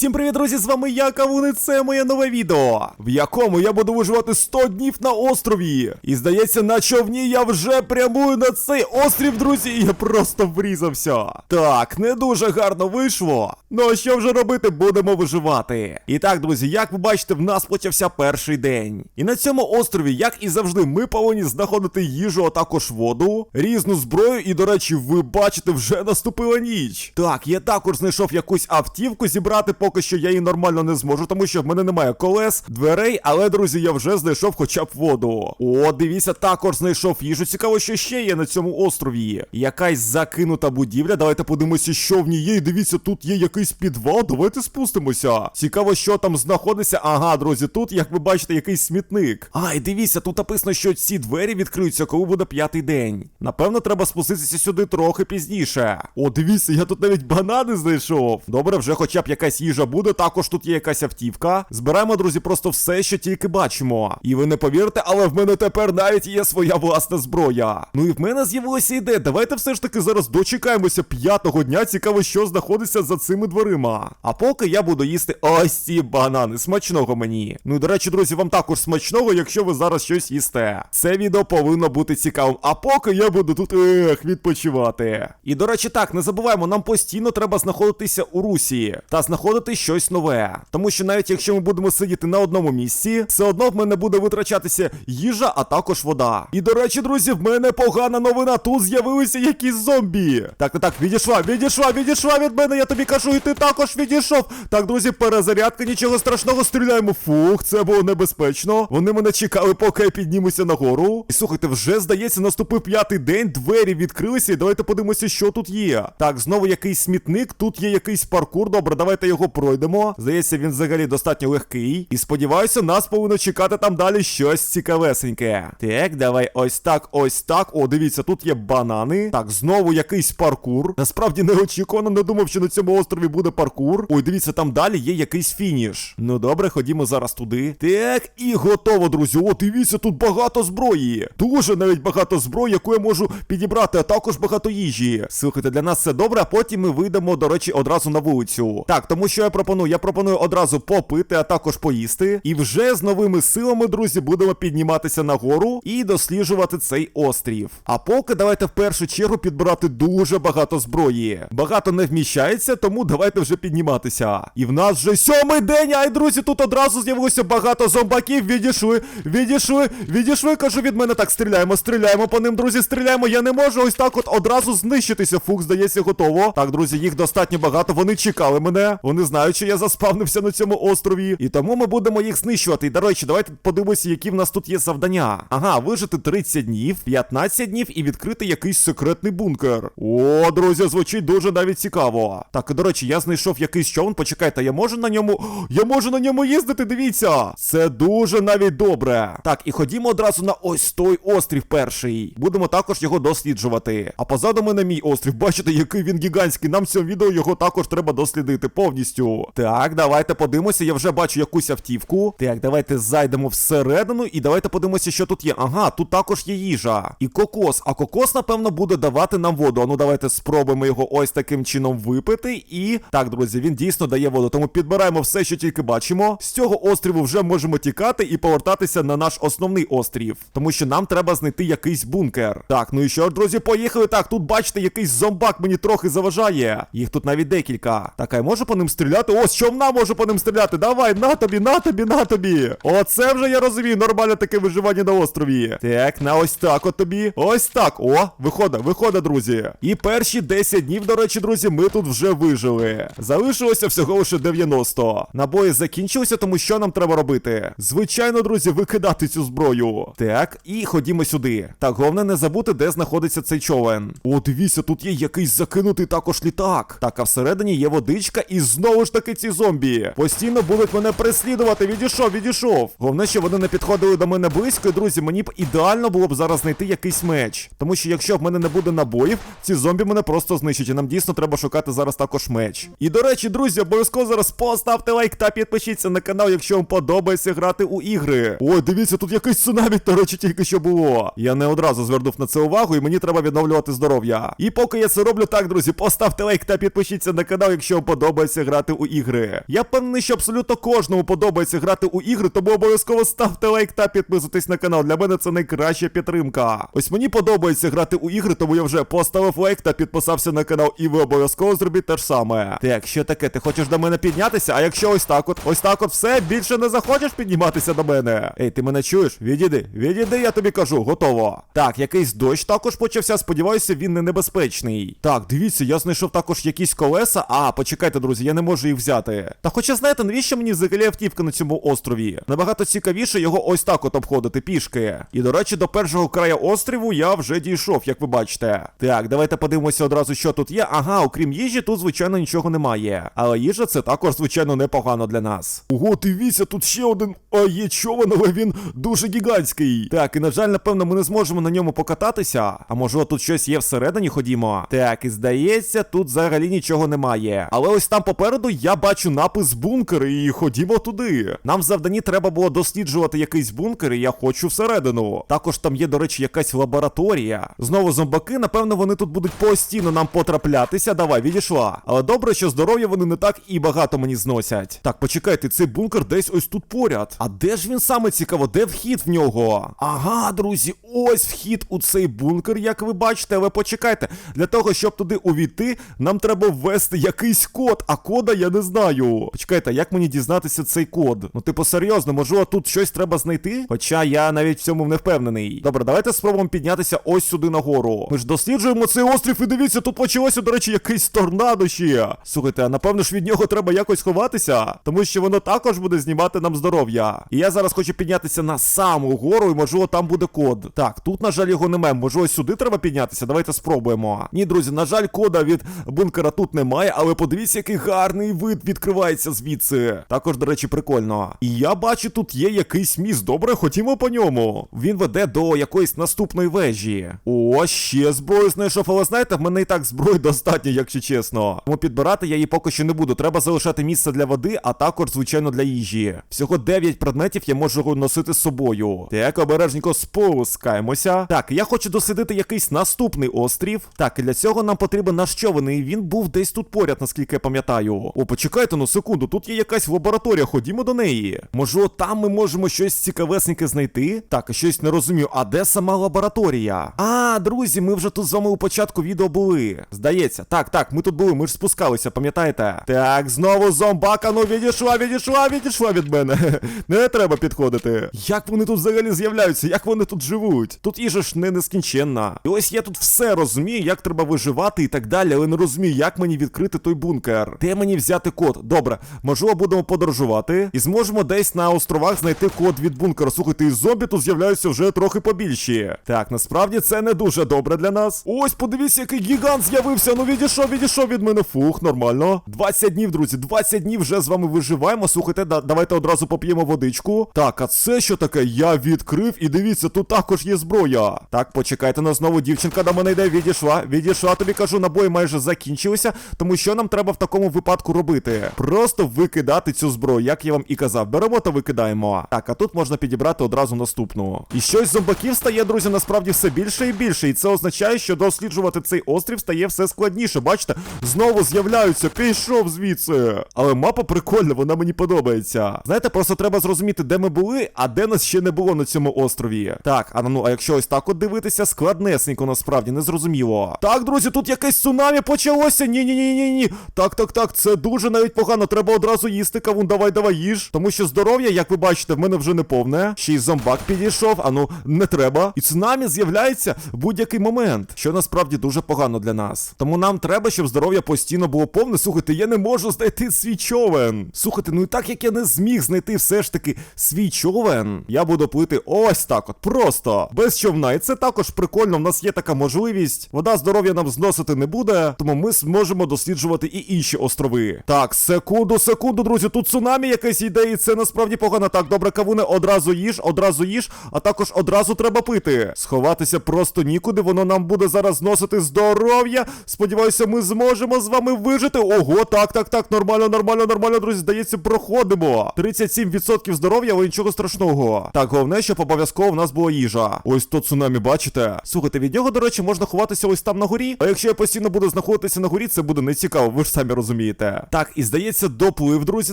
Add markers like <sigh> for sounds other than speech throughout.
Усім привіт, друзі! З вами я, Кавун, і це моє нове відео, в якому я буду виживати 100 днів на острові. І здається, на човні я вже прямую на цей острів, друзі, і я просто врізався. Так, не дуже гарно вийшло. Ну а що вже робити, будемо виживати. І так, друзі, як ви бачите, в нас почався перший день. І на цьому острові, як і завжди, ми повинні знаходити їжу, а також воду, різну зброю, і, до речі, ви бачите, вже наступила ніч. Так, я також знайшов якусь автівку зібрати, поки що я її нормально не зможу, тому що в мене немає колес, дверей, але, друзі, я вже знайшов хоча б воду. О, дивіться, також знайшов їжу. Цікаво, що ще є на цьому острові. Якась закинута будівля. Давайте подивимося, що в ній є. І дивіться, тут є якийсь підвал. Давайте спустимося. Цікаво, що там знаходиться. Ага, друзі, тут, як ви бачите, якийсь смітник. А, і дивіться, тут написано, що ці двері відкриються, коли буде п'ятий день. Напевно, треба спуститися сюди трохи пізніше. О, дивіться, я тут навіть банани знайшов. Добре, вже хоча б якась їжа буде. Також тут є якась автівка. Збираємо, друзі, просто все, що тільки бачимо. І ви не повірите, але в мене тепер навіть є своя власна зброя. Ну і в мене з'явилася ідея. Давайте все ж таки зараз дочекаємося п'ятого дня. Цікаво, що знаходиться за цими дверима. А поки я буду їсти ось ці банани. Смачного мені. Ну і до речі, друзі, вам також смачного, якщо ви зараз щось їсте. Це відео повинно бути цікавим. А поки я буду тут ех, відпочивати. І до речі, так, не забуваємо, нам постійно треба знаходитися у русі та знаходити щось нове. Тому що навіть якщо ми будемо сидіти на одному місці, все одно в мене буде витрачатися їжа, а також вода. І до речі, друзі, в мене погана новина. Тут з'явилися якісь зомбі. Так, так, так, відійшла, відійшла, відійшла від мене. Я тобі кажу, і ти також відійшов. Так, друзі, перезарядка, нічого страшного, стріляємо. Фух, це було небезпечно. Вони мене чекали, поки я піднімуся нагору. І слухайте, вже здається, наступив п'ятий день. Двері відкрилися. І давайте подивимося, що тут є. Так, знову якийсь смітник. Тут є якийсь паркур. Добре, давайте його пройдемо. Здається, він взагалі достатньо легкий. І сподіваюся, нас повинно чекати там далі щось цікавесеньке. Так, давай ось так, ось так. О, дивіться, тут є банани. Так, знову якийсь паркур. Насправді неочікувано, не думав, що на цьому острові буде паркур. Ой, дивіться, там далі є якийсь фініш. Ну добре, ходімо зараз туди. Так, і готово, друзі. О, дивіться, тут багато зброї. Дуже навіть багато зброї, яку я можу підібрати, а також багато їжі. Слухайте, для нас це добре, а потім ми вийдемо, до речі, одразу на вулицю. Так, тому що я пропоную? Я пропоную одразу попити, а також поїсти. І вже з новими силами, друзі, будемо підніматися нагору і досліджувати цей острів. А поки давайте в першу чергу підбирати дуже багато зброї. Багато не вміщається, тому давайте вже підніматися. І в нас вже сьомий день. Ай, друзі, тут одразу з'явилося багато зомбаків. Відійшли, відійшли, відійшли. Кажу від мене. Так, стріляємо, стріляємо по ним, друзі, стріляємо. Я не можу ось так от одразу знищитися. Фух, здається, готово. Так, друзі, їх достатньо багато. Вони чекали мене. Вони знають, що я заспавнився на цьому острові. І тому ми будемо їх знищувати. І до речі, давайте подивимося, які в нас тут є завдання. Ага, вижити 30 днів, 15 днів і відкрити якийсь секретний бункер. О, друзі, звучить дуже навіть цікаво. Так, і до речі, я знайшов якийсь човен. Почекайте, я можу на ньому. Я можу на ньому їздити, дивіться. Це дуже навіть добре. Так, і ходімо одразу на ось той острів перший. Будемо також його досліджувати. А позаду мене мій острів. Бачите, який він гігантський. Нам в цьому відео його також треба дослідити повністю. Так, давайте подивимося. Я вже бачу якусь автівку. Так, давайте зайдемо всередину і давайте подивимося, що тут є. Ага, тут також є їжа. І кокос. А кокос, напевно, буде давати нам воду. А ну давайте спробуємо його ось таким чином випити. І так, друзі, він дійсно дає воду. Тому підбираємо все, що тільки бачимо. З цього остріву вже можемо тікати і повертатися на наш основний острів. Тому що нам треба знайти якийсь бункер. Так, ну і що, друзі, поїхали. Так, тут бачите, якийсь зомбак мені трохи заважає. Їх тут навіть декілька. Так, а я можу по ним стріляти? Ось човна можу по ним стріляти. Давай, на тобі, на тобі, на тобі. Оце вже я розумію. Нормальне таке виживання на острові. Так, на ось так от тобі. Ось так. О, виходить, виходить, друзі. І перші 10 днів, до речі, друзі, ми тут вже вижили. Залишилося всього лише 90. Набої закінчилися, тому що нам треба робити? Звичайно, друзі, викидати цю зброю. Так, і ходімо сюди. Так, головне не забути, де знаходиться цей човен. О, дивіться, тут є якийсь закинутий також літак. Так, а всередині є водичка, і знову ж таки ці зомбі. Постійно будуть мене преслідувати. Відійшов, відійшов. Головне, що вони не підходили до мене близько, і, друзі, мені б ідеально було б зараз знайти якийсь меч. Тому що якщо в мене не буде набоїв, ці зомбі мене просто знищать. І нам дійсно треба шукати зараз також меч. І до речі, друзі, обов'язково зараз поставте лайк та підпишіться на канал, якщо вам подобається грати у ігри. Ой, дивіться, тут якийсь цунамі, до речі, тільки що було. Я не одразу звернув на це увагу, і мені треба відновлювати здоров'я. І поки я це роблю, так, друзі, поставте лайк та підпишіться на канал, якщо вам подобається грати грати у ігри. Я певний, що абсолютно кожному подобається грати у ігри, тому обов'язково ставте лайк та підписуйтесь на канал. Для мене це найкраща підтримка. Ось мені подобається грати у ігри, тому я вже поставив лайк та підписався на канал, і ви обов'язково зробіть те ж саме. Так, що таке? Ти хочеш до мене піднятися? А якщо ось так от, ось так от все, більше не захочеш підніматися до мене. Ей, ти мене чуєш? Відійди, відійди, я тобі кажу, готово. Так, якийсь дощ також почався. Сподіваюся, він не небезпечний. Так, дивіться, я знайшов також якісь колеса. А, почекайте, друзі, я не можу їх взяти. Та хоча знаєте, навіщо мені взагалі автівка на цьому острові? Набагато цікавіше його ось так от обходити пішки. І до речі, до першого краю острову я вже дійшов, як ви бачите. Так, давайте подивимося одразу, що тут є. Ага, окрім їжі, тут звичайно нічого немає. Але їжа це також, звичайно, непогано для нас. Ого, дивіться, тут ще один а, є човен, але він дуже гігантський. Так, і на жаль, напевно, ми не зможемо на ньому покататися. А може, тут щось є всередині, ходімо. Так, і здається, тут взагалі нічого немає. Але ось там попереду я бачу напис бункер, і ходімо туди. Нам в завданні треба було досліджувати якийсь бункер, і я хочу всередину. Також там є, до речі, якась лабораторія. Знову зомбаки, напевно, вони тут будуть постійно нам потраплятися. Давай, відійшла. Але добре, що здоров'я вони не так і багато мені зносять. Так, почекайте, цей бункер десь ось тут поряд. А де ж він саме цікаво? Де вхід в нього? Ага, друзі, ось вхід у цей бункер, як ви бачите, але почекайте. Для того, щоб туди увійти, нам треба ввести якийсь код, а кода не знаю. Почекайте, як мені дізнатися цей код? Ну, типу, серйозно, можливо, тут щось треба знайти? Хоча я навіть в цьому не впевнений. Добре, давайте спробуємо піднятися ось сюди нагору. Ми ж досліджуємо цей острів, і дивіться, тут почалося, до речі, якийсь торнадо ще. Слухайте, а напевно ж від нього треба якось ховатися, тому що воно також буде знімати нам здоров'я. І я зараз хочу піднятися на саму гору, і можливо там буде код. Так, тут, на жаль, його немає. Можливо, сюди треба піднятися. Давайте спробуємо. Ні, друзі, на жаль, кода від бункера тут немає, але подивіться, який гарний вид відкривається звідси. Також, до речі, прикольно. І я бачу, тут є якийсь міст. Добре, ходімо по ньому. Він веде до якоїсь наступної вежі. О, ще зброю знайшов, але знаєте, в мене і так зброї <laughs> достатньо, якщо чесно. Тому підбирати я її поки що не буду. Треба залишати місце для води, а також, звичайно, для їжі. Всього 9 предметів я можу носити з собою. Так, обережненько спускаємося. Так, я хочу дослідити якийсь наступний острів. Так, і для цього нам потрібен наш човен, і він був десь тут поряд, наскільки я пам'ятаю. О, почекайте ну секунду, тут є якась лабораторія, ходімо до неї. Може, там ми можемо щось цікавесеньке знайти? Так, щось не розумію. А де сама лабораторія? А, друзі, ми вже тут з вами у початку відео були. Здається, так, так, ми тут були, ми ж спускалися, пам'ятаєте? Так, знову зомбака, ну відійшла, відійшла, відійшла від мене. <laughs> Не треба підходити. Як вони тут взагалі з'являються? Як вони тут живуть? Тут їжа ж не нескінченна. І ось я тут все розумію, як треба виживати і так далі, але не розумію, як мені відкрити той бункер. Де мені взяти код? Добре, можливо, будемо подорожувати і зможемо десь на островах знайти код від бункера. Слухайте, і зомбі тут з'являються вже трохи побільші. Так, насправді це не дуже добре для нас. Ось, подивіться, який гігант з'явився. Ну відійшов, відійшов від мене. Фух, нормально. 20 днів, друзі, 20 днів вже з вами виживаємо. Слухайте, да, давайте одразу поп'ємо водичку. Так, а це що таке? Я відкрив і дивіться, тут також є зброя. Так, почекайте на знову дівчинка до мене йде. Відійшла, відійшла. Тобі кажу, набої майже закінчилися. Тому що нам треба в такому випадку робити? Просто викидати цю зброю, як я вам і казав. Беремо та викидаємо. Так, а тут можна підібрати одразу наступну. І щось зомбаків стає, друзі, насправді все більше і більше. І це означає, що досліджувати цей острів стає все складніше. Бачите, знову з'являються. Пішов звідси. Але мапа прикольна, вона мені подобається. Знаєте, просто треба зрозуміти, де ми були, а де нас ще не було на цьому острові. Так, а ну, а якщо ось так от дивитися, складнесенько насправді незрозуміло. Так, друзі, тут якесь цунамі почалося. Ні, ні, ні, ні, ні. Так, так, так, це дуже навіть погано. Треба одразу їсти. Кавун, давай, давай їж. Тому що здоров'я, як ви бачите, в мене вже не повне. Ще й зомбак підійшов. А ну, не треба. І цунамі з'являється в будь-який момент, що насправді дуже погано для нас. Тому нам треба, щоб здоров'я постійно було повне. Слухайте, я не можу знайти свій човен. Слухайте, ну і так як я не зміг знайти все ж таки свій човен, я буду плити ось так от. Просто без човна. І це також прикольно. В нас є така можливість. Вода здоров'я нам зносити не буде, тому ми зможемо досліджувати і інші острови. Так, секунду, секунду, друзі. Тут цунамі якесь йде, і це насправді погано. Так, добре, кавуне, одразу їж, одразу їж, а також одразу треба пити. Сховатися просто нікуди, воно нам буде зараз зносити здоров'я. Сподіваюся, ми зможемо з вами вижити. Ого, так, так, так, нормально, нормально, нормально, друзі. Здається, проходимо. 37% здоров'я, але нічого страшного. Так, головне, щоб обов'язково в нас була їжа. Ось то цунамі, бачите? Слухайте, від нього, до речі, можна ховатися ось там на горі. А якщо я постійно буду знаходитися на горі, це буде нецікаво, ви ж самі розумієте. Так, і здається, доплив, друзі,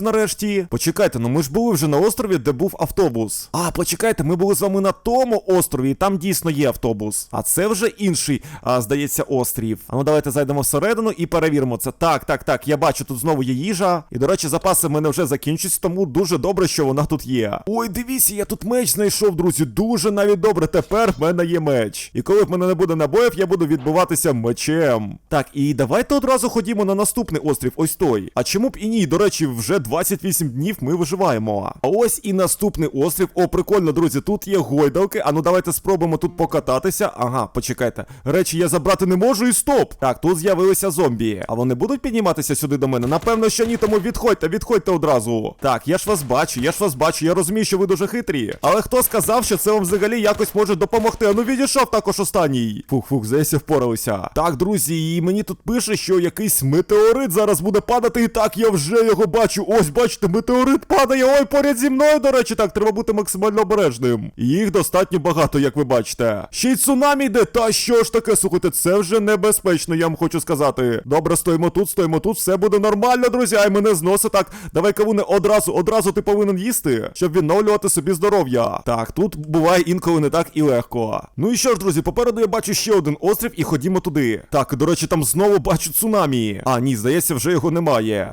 нарешті. Почекайте, ну ми ж були вже на острові, де був автобус. А, почекайте, ми були з вами на тому острові, і там дійсно є автобус. А це вже інший, а, здається, острів. А ну давайте зайдемо всередину і перевіримо це. Так, так, так. Я бачу, тут знову є їжа. І, до речі, запаси в мене вже закінчуються, тому дуже добре, що вона тут є. Ой, дивіться, я тут меч знайшов, друзі. Дуже навіть добре. Тепер в мене є меч. І коли в мене не буде набоїв, я буду відбуватися мечем. Так, і давайте одразу ходімо на наступний острів, ось той. А чому б і ні? До речі, вже 28 днів ми виживаємо. А ось і наступний острів. О, прикольно, друзі. Тут є гойдалки. А ну давайте спробуємо тут покататися. Ага, почекайте. Речі я забрати не можу і стоп. Так, тут з'явилися зомбі. А вони будуть підніматися сюди до мене? Напевно, що ні, тому відходьте, відходьте одразу. Так, я ж вас бачу, я ж вас бачу, я розумію, що ви дуже хитрі. Але хто сказав, що це вам взагалі якось може допомогти? А ну відійшов також останній. Фух, фух, здається, впоралися. Так, друзі, і мені тут пише, що якийсь метеорит зараз буде падати. І так, я вже його бачу. Ось, бачите, метеорит падає. Ой, поряд зі мною, до речі, так, треба бути максимально обережним. Їх достатньо багато, як ви бачите. Ще й цунамі йде. Та що ж таке, слухайте, це вже небезпечно, я вам хочу сказати. Добре, стоїмо тут, стоїмо тут, все буде нормально, друзі. Ай, мене зносить так. Давай кавуне одразу, одразу ти повинен їсти, щоб відновлювати собі здоров'я. Так, тут буває інколи не так і легко. Ну і що ж, друзі, попереду я бачу ще один острів і ходімо туди. Так, до речі, там знову бачу цунамі. А, ні, здається, вже його немає.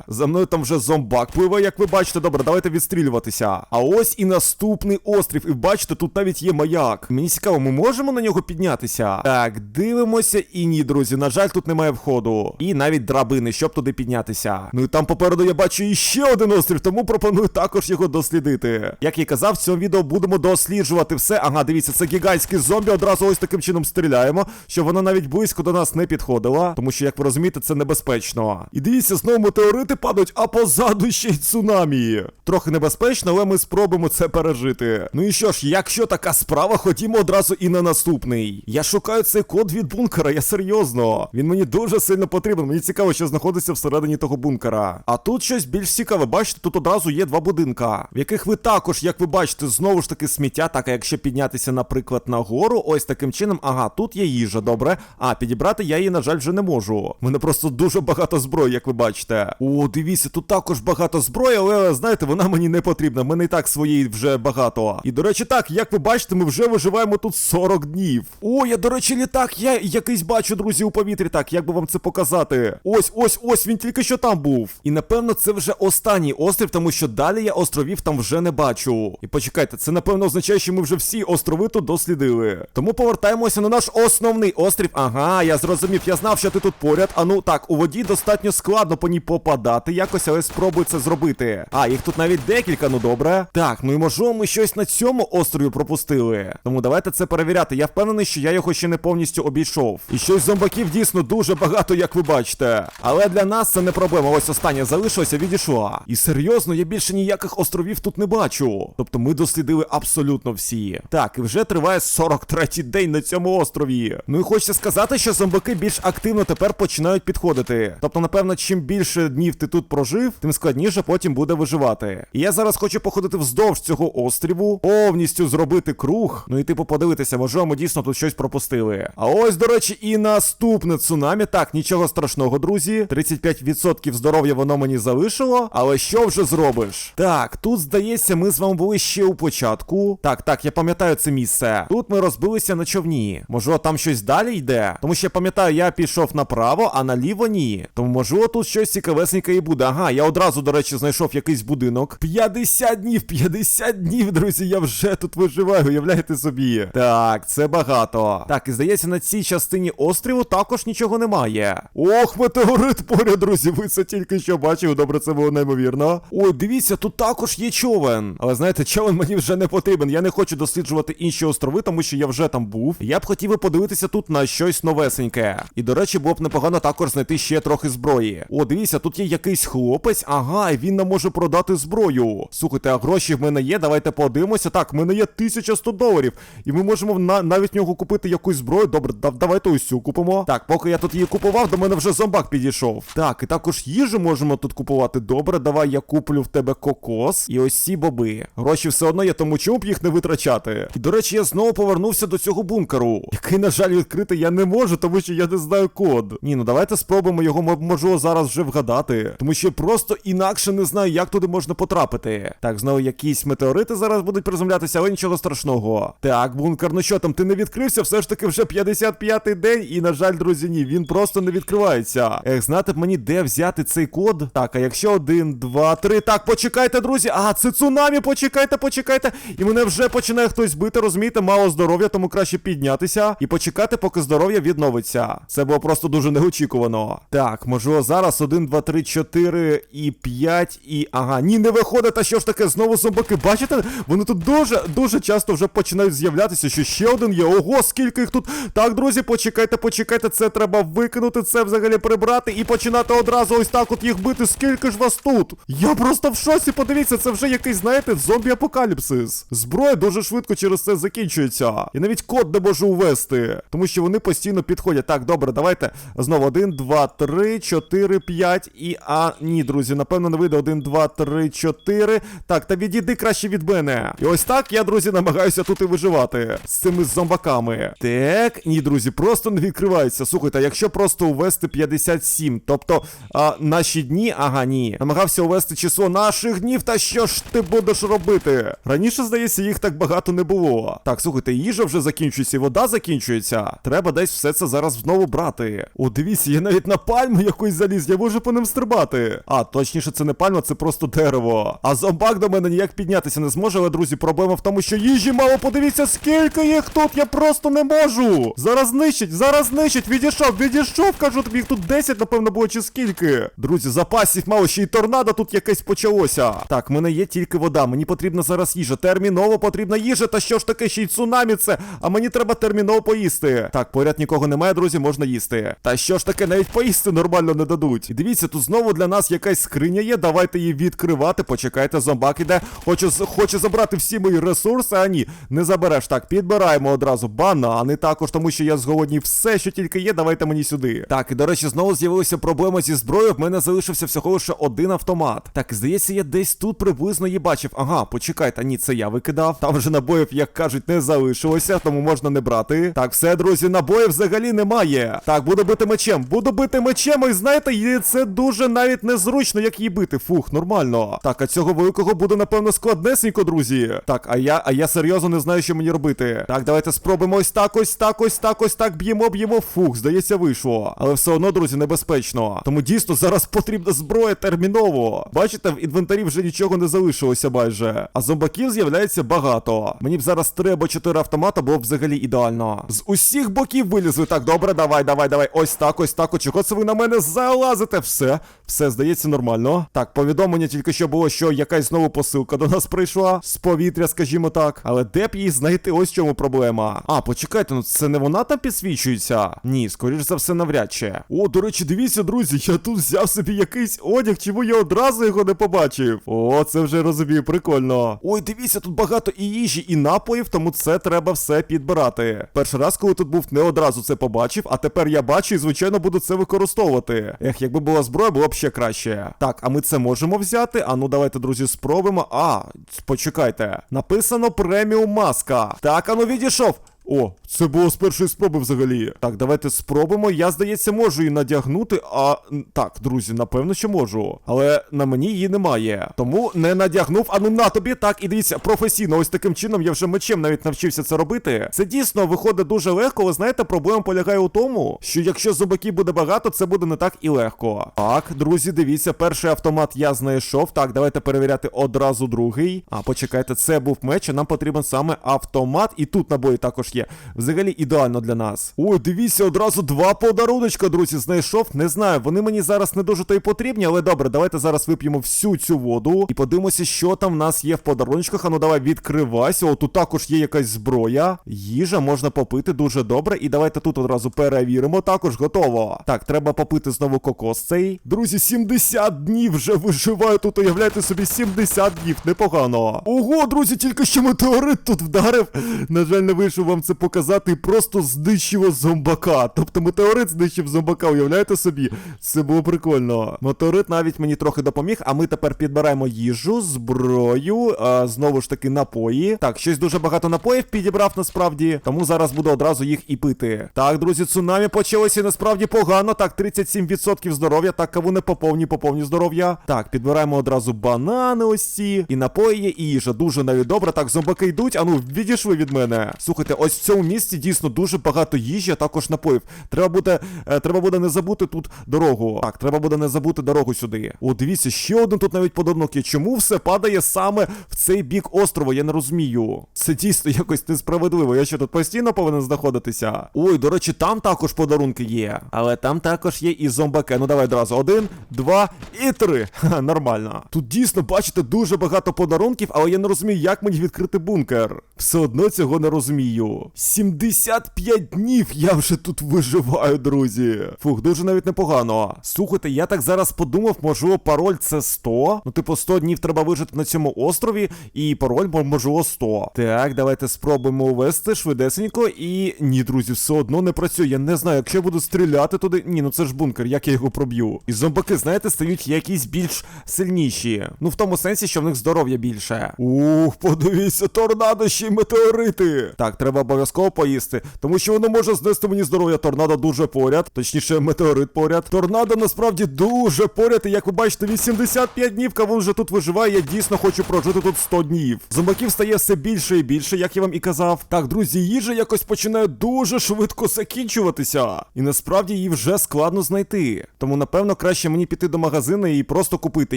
За мною там вже зомбак пливе, як ви бачите. Добре, давайте відстрілюватися. А ось і наступний острів. І бачите, тут навіть є маяк. Мені цікаво, ми можемо на нього піднятися? Так, дивимося і ні, друзі. На жаль, тут немає входу. І навіть драбини, щоб туди піднятися. Ну і там попереду я бачу іще один острів, тому пропоную також його дослідити. Як я казав, в цьому відео будемо досліджувати все. Ага, дивіться, це гігантський зомбі. Одразу ось таким чином стріляємо, щоб вона навіть близько до нас не підходила. Тому що, як ви розумієте, це небезпечно. І дивіться, знову метеорити падають, а позаду ще й цунамі. Трохи небезпечно, але ми спробуємо це пережити. Ну і що ж, якщо така справа, ходімо одразу і на наступний. Я шукаю цей код від бункера, я серйозно. Він мені дуже сильно потрібен. Мені цікаво, що знаходиться всередині того бункера. А тут щось більш цікаве. Бачите, тут одразу є два будинка, в яких ви також, як ви бачите, знову ж таки сміття. Так, а якщо піднятися, наприклад, нагору, ось таким чином, ага, тут є їжа, добре. А підібрати я її, на жаль, вже не можу. Мене просто дуже багато зброї, як ви бачите. О, дивіться, тут також багато зброї, але знаєте, вона мені не потрібна. Мене і так своєї вже багато. І до речі, так, як ви бачите, ми вже виживаємо тут 40 днів. О, я, до речі, літак, я якийсь бачу, друзі, у повітрі. Так, як би вам це показати? Ось, ось, ось, він тільки що там був. І напевно, це вже останній острів, тому що далі я островів там вже не бачу. І почекайте, це напевно означає, що ми вже всі острови тут дослідили. Тому повертаємося на наш основний острів. Ага, я зрозумів, я знав, що ти тут поряд. А ну так, у воді достатньо складно по ній попадати якось, але спробуй це зробити. А, їх тут навіть декілька, ну добре. Так, ну і можливо, ми щось на цьому острові пропустили. Тому давайте це перевіряти. Я впевнений, що я його ще не повністю обійшов. І щось зомбаків дійсно дуже багато, як ви бачите. Але для нас це не проблема. Ось останнє залишилося, відійшла. І серйозно, я більше ніяких островів тут не бачу. Тобто ми дослідили абсолютно всі. Так, і вже триває 43-й день на цьому острові. Ну і хочеться сказати, що зомбаки більш активно тепер починають підходити. Тобто, напевно, чим більше днів ти тут прожив, тим складніше потім буде виживати. І я зараз хочу походити вздовж цього остріву, повністю зробити круг. Ну і типу подивитися, можливо, ми дійсно тут щось пропустили. А ось, до речі, і наступне цунамі. Так, нічого страшного, друзі. 35% здоров'я воно мені залишило. Але що вже зробиш? Так, тут здається, ми з вами були ще у початку. Так, так, я пам'ятаю це місце. Тут ми розбилися на човні. Можливо, там щось далі йде. Тому що я пам'ятаю, я пішов направо, а наліво ні. Тому можливо тут щось цікавесеньке і буде. Ага, я одразу, до речі, знайшов якийсь будинок. 50 днів, 50 днів, друзі, я вже тут виживаю, уявляєте собі. Так, це багато. Так, і здається, на цій частині острову також нічого немає. Ох, метеорит поряд, друзі. Ви це тільки що бачили. Добре, це було неймовірно. Ой, дивіться, тут також є човен. Але знаєте, човен мені вже не потрібен. Я не хочу досліджувати інші острови, тому що я вже там був. Я б хотів подивитися тут на щось новесеньке. І до речі, було б непогано також знайти ще трохи зброї. О, дивіться, тут є якийсь хлопець. Ага, і він нам може продати зброю. Слухайте, а гроші в мене є. Давайте подивимося. Так, в мене є 1100 доларів. І ми можемо на навіть в нього купити якусь зброю. Добре, да, давайте ось цю купимо. Так, поки я тут її купував, до мене вже зомбак підійшов. Так, і також їжу можемо тут купувати. Добре, давай я куплю в тебе кокос і ось ці боби. Гроші все одно є, тому чому б їх не витрачати. І до речі, я знову повернувся до цього бункеру, який, на жаль, відкрити я не можу, тому що я не знаю код. Ні, ну давайте спробуємо його, м- можливо, зараз вже вгадати. Виглядати. Тому що просто інакше не знаю, як туди можна потрапити. Так, знову якісь метеорити зараз будуть приземлятися, але нічого страшного. Так, бункер, ну що там, ти не відкрився? Все ж таки вже 55-й день, і, на жаль, друзі, ні, він просто не відкривається. Ех, знати б мені, де взяти цей код. Так, а якщо один, два, три. Так, почекайте, друзі. А, це цунамі, почекайте, почекайте. І мене вже починає хтось бити, розумієте, мало здоров'я, тому краще піднятися і почекати, поки здоров'я відновиться. Це було просто дуже неочікувано. Так, можливо, зараз один, два, три, чотири і п'ять, і. Ага, ні, не виходить, та що ж таке, знову зомбаки. Бачите? Вони тут дуже, дуже часто вже починають з'являтися, що ще один є. Ого, скільки їх тут. Так, друзі, почекайте, почекайте, це треба викинути, це взагалі прибрати і починати одразу ось так от їх бити. Скільки ж вас тут? Я просто в шоці, подивіться, це вже якийсь, знаєте, зомбі-апокаліпсис. Зброя дуже швидко через це закінчується. Я навіть код не можу увести, тому що вони постійно підходять. Так, добре, давайте знову один, два, три, чотири, п'ять і. А, ні, друзі, напевно, не вийде. Один, два, три, чотири. Так, та відійди краще від мене. І ось так я, друзі, намагаюся тут і виживати з цими зомбаками. Так, ні, друзі, просто не відкривається. Слухайте, якщо просто увести 57, тобто а, наші дні, ага, ні. Намагався увести число наших днів, та що ж ти будеш робити? Раніше, здається, їх так багато не було. Так, слухайте, їжа вже закінчується, і вода закінчується. Треба десь все це зараз знову брати. О, дивіться, я навіть на пальму якусь заліз, я можу по ним стрибати. А, точніше, це не пальма, це просто дерево. А зомбак до мене ніяк піднятися не зможе, але, друзі, проблема в тому, що їжі мало, подивіться, скільки їх тут, я просто не можу. Зараз знищить, зараз знищить, відійшов, відійшов, кажу тобі, їх тут 10, напевно, було чи скільки. Друзі, запасів мало, ще й торнадо тут якесь почалося. Так, мене є тільки вода, мені потрібна зараз їжа. Терміново потрібна їжа, та що ж таке, ще й цунамі це, а мені треба терміново поїсти. Так, поряд нікого немає, друзі, можна їсти. Та що ж таке, навіть поїсти нормально не дадуть. І дивіться, тут знову для нас якась скриня є. Давайте її відкривати. Почекайте, зомбак іде. Хоче, хоче забрати всі мої ресурси, а ні, не забереш. Так, підбираємо одразу банани також, тому що я зголоднів все, що тільки є. Давайте мені сюди. Так, і до речі, знову з'явилася проблема зі зброєю. В мене залишився всього лише один автомат. Так, здається, я десь тут приблизно її бачив. Ага, почекайте, ні, це я викидав. Там вже набоїв, як кажуть, не залишилося, тому можна не брати. Так, все, друзі, набоїв взагалі немає. Так, буду бити мечем. Буду бити мечем, і знаєте, це дуже навіть незручно, як її бити. Фух, нормально. Так, а цього великого буде, напевно, складнесенько, друзі. Так, а я, а я серйозно не знаю, що мені робити. Так, давайте спробуємо ось так, ось так, ось так, ось так. Б'ємо, б'ємо. Фух, здається, вийшло. Але все одно, друзі, небезпечно. Тому дійсно зараз потрібна зброя терміново. Бачите, в інвентарі вже нічого не залишилося майже. А зомбаків з'являється багато. Мені б зараз три або чотири автомата було б взагалі ідеально. З усіх боків вилізли. Так, добре, давай, давай, давай. Ось так, ось так. Чого це ви на мене залазите? Все, все здається нормально. Так, повідомлення тільки що було, що якась знову посилка до нас прийшла з повітря, скажімо так. Але де б її знайти? Ось чому проблема. А, почекайте, ну це не вона там підсвічується? Ні, скоріш за все, навряд чи. О, до речі, дивіться, друзі, я тут взяв собі якийсь одяг, чому я одразу його не побачив. О, це вже розумію, прикольно. Ой, дивіться, тут багато і їжі, і напоїв, тому це треба все підбирати. Перший раз, коли тут був, не одразу це побачив, а тепер я бачу і, звичайно, буду це використовувати. Ех, якби була зброя, було б ще краще. Так, а ми це можемо взяти. А ну давайте, друзі, спробуємо. А, почекайте. Написано преміум маска. Так, а ну відійшов. О, це було з першої спроби взагалі. Так, давайте спробуємо. Я, здається, можу її надягнути. А так, друзі, напевно, що можу. Але на мені її немає. Тому не надягнув. А ну на тобі. Так, і дивіться, професійно, ось таким чином я вже мечем навіть навчився це робити. Це дійсно виходить дуже легко, але знаєте, проблема полягає у тому, що якщо зубаків буде багато, це буде не так і легко. Так, друзі, дивіться, перший автомат я знайшов. Так, давайте перевіряти одразу другий. А, почекайте, це був меч, а нам потрібен саме автомат. І тут набої також є. Взагалі ідеально для нас. Ой, дивіться, одразу два подаруночка, друзі, знайшов. Не знаю, вони мені зараз не дуже то й потрібні, але добре, давайте зараз вип'ємо всю цю воду і подивимося, що там в нас є в подаруночках. А ну давай відкривайся. О, тут також є якась зброя. Їжа можна попити дуже добре. І давайте тут одразу перевіримо. Також готово. Так, треба попити знову кокос цей. Друзі, 70 днів вже виживаю тут. Уявляйте собі, 70 днів. Непогано. Ого, друзі, тільки що метеорит тут вдарив. На жаль, не вийшов вам це показати і просто знищило зомбака. Тобто метеорит знищив зомбака, уявляєте собі? Це було прикольно. Метеорит навіть мені трохи допоміг, а ми тепер підбираємо їжу, зброю, а, знову ж таки напої. Так, щось дуже багато напоїв підібрав насправді, тому зараз буду одразу їх і пити. Так, друзі, цунамі почалося насправді погано. Так, 37% здоров'я. Так, каву не поповні, поповні здоров'я. Так, підбираємо одразу банани ось ці. І напої і їжа. Дуже навіть добре. Так, зомбаки йдуть. Ану, відійшли від мене. Слухайте, ось в цьому місці дійсно дуже багато їжі, а також напоїв. Треба буде, е, треба буде не забути тут дорогу. Так, треба буде не забути дорогу сюди. О, дивіться, ще один тут навіть подарунок є. Чому все падає саме в цей бік острова? Я не розумію. Це дійсно <laughs> якось несправедливо. Я що тут постійно повинен знаходитися? Ой, до речі, там також подарунки є. Але там також є і зомбаки. Ну давай одразу. Один, два і три. <laughs> Ха, нормально. Тут дійсно, бачите, дуже багато подарунків, але я не розумію, як мені відкрити бункер. Все одно цього не розумію. 75 днів я вже тут виживаю, друзі. Фух, дуже навіть непогано. Слухайте, я так зараз подумав, можливо, пароль це 100. Ну, типу, 100 днів треба вижити на цьому острові, і пароль мо- можливо 100. Так, давайте спробуємо увести швидесенько. І ні, друзі, все одно не працює. Я не знаю, якщо я буду стріляти туди. Ні, ну це ж бункер, як я його проб'ю. І зомбаки, знаєте, стають якісь більш сильніші. Ну, в тому сенсі, що в них здоров'я більше. Ух, подивіться, торнадо ще й метеорити. Так, треба обов'язково поїсти, тому що воно може знести мені здоров'я. Торнадо дуже поряд, точніше, метеорит поряд. Торнадо насправді дуже поряд. І як ви бачите, 85 днів кавун вже тут виживає. Я дійсно хочу прожити тут 100 днів. Зомбаків стає все більше і більше, як я вам і казав. Так, друзі, їжа якось починає дуже швидко закінчуватися. І насправді її вже складно знайти. Тому, напевно, краще мені піти до магазину і просто купити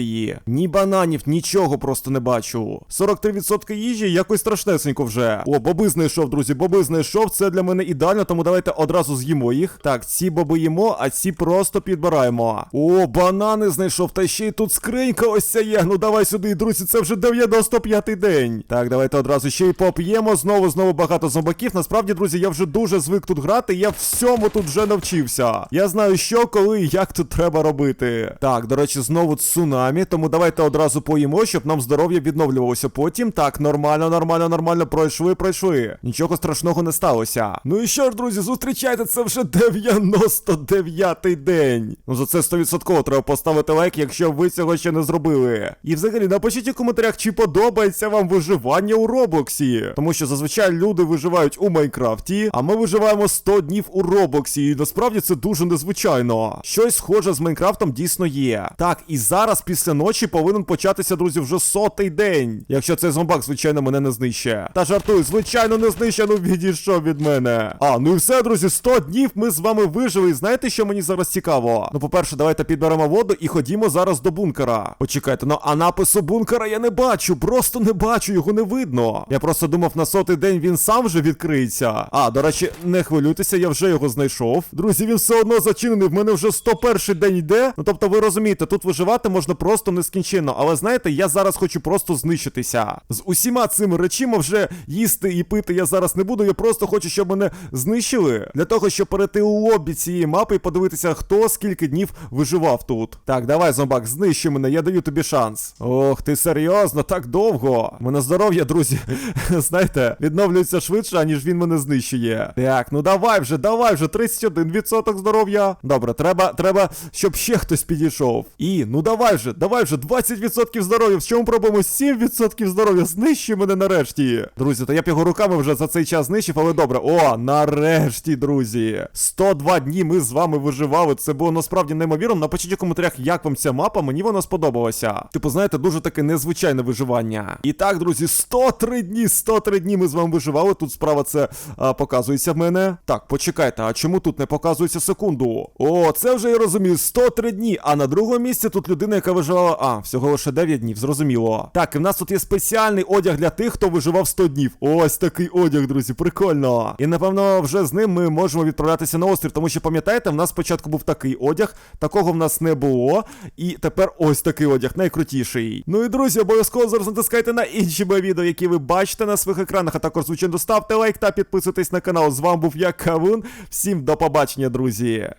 її. Ні бананів, нічого просто не бачу. 43% їжі якось страшнесенько вже. О, боби знайшов, друзі, боби знайшов. Це для мене ідеально, тому давайте одразу з'їмо їх. Так, ці боби їмо, а ці просто підбираємо. О, банани знайшов, та ще й тут скринька ось ця є. Ну давай сюди, друзі, це вже 95-й день. Так, давайте одразу ще й поп'ємо. Знову, знову багато зомбаків. Насправді, друзі, я вже дуже звик тут грати. Я всьому тут вже навчився. Я знаю, що, коли і як тут треба робити. Так, до речі, знову цунамі, тому давайте одразу поїмо, щоб нам здоров'я відновлювалося потім. Так, нормально, нормально, нормально. Пройшли, пройшли. Нічого страшного не сталося. Ну і що ж, друзі, зустрічайте, це вже 99-й день. Ну за це 100% треба поставити лайк, якщо ви цього ще не зробили. І взагалі напишіть у коментарях, чи подобається вам виживання у Роблоксі. Тому що зазвичай люди виживають у Майнкрафті, а ми виживаємо 100 днів у Роблоксі. І насправді це дуже незвичайно. Щось схоже з Майнкрафтом дійсно є. Так, і зараз після ночі повинен початися, друзі, вже сотий день. Якщо цей зомбак, звичайно, мене не знищує. Та жартую, звичайно, не знищує, ну відійшов від мене. А, ну і все, друзі, 100 днів ми з вами вижили. І знаєте, що мені зараз цікаво? Ну, по-перше, давайте підберемо воду і ходімо зараз до бункера. Почекайте, ну а напису бункера я не бачу, просто не бачу, його не видно. Я просто думав, на сотий день він сам вже відкриється. А, до речі, не хвилюйтеся, я вже його знайшов. Друзі, він все одно зачинений. В мене вже 101 день йде. Ну тобто, ви розумієте, тут виживати можна просто нескінченно. Але знаєте, я зараз хочу просто знищитися. З усіма цими речима вже їсти і пити я зараз не буду. Я просто хочу, щоб мене знищили. Для того, щоб перейти у лобі цієї мапи і подивитися, хто скільки днів виживав тут. Так, давай, зомбак, знищи мене, я даю тобі шанс. Ох, ти серйозно, так довго. Мене здоров'я, друзі, <laughs> знаєте, відновлюється швидше, аніж він мене знищує. Так, ну давай вже, давай вже, 31% здоров'я. Добре, треба, треба, щоб ще хтось підійшов. І, ну давай вже, давай вже, 20% здоров'я. В чому пробуємо 7% здоров'я? Знищуй мене нарешті. Друзі, та я б його руками вже за цей час знищив, але добре. О, нарешті, друзі. 102 дні ми з вами виживали. Це було насправді неймовірно. Напишіть у коментарях, як вам ця мапа, мені вона сподобалася. Типу, знаєте, дуже таке незвичайне виживання. І так, друзі, 103 дні, 103 дні ми з вами виживали. Тут справа це а, показується в мене. Так, почекайте, а чому тут не показується секунду? О, це вже я розумію, 103 дні. А на другому місці тут людина, яка виживала. А, всього лише 9 днів, зрозуміло. Так, і в нас тут є спеціальний одяг для тих, хто виживав 100 днів. Ось такий одяг, друзі, прикольно. І напевно, вже з ним ми можемо відправлятися на острів, тому що пам'ятаєте, в нас спочатку був такий одяг, такого в нас не було. І тепер ось такий одяг, найкрутіший. Ну і друзі, обов'язково зараз натискайте на інші мої відео, які ви бачите на своїх екранах. А також, звичайно, ставте лайк та підписуйтесь на канал. З вами був я, Кавун. Всім до побачення, друзі.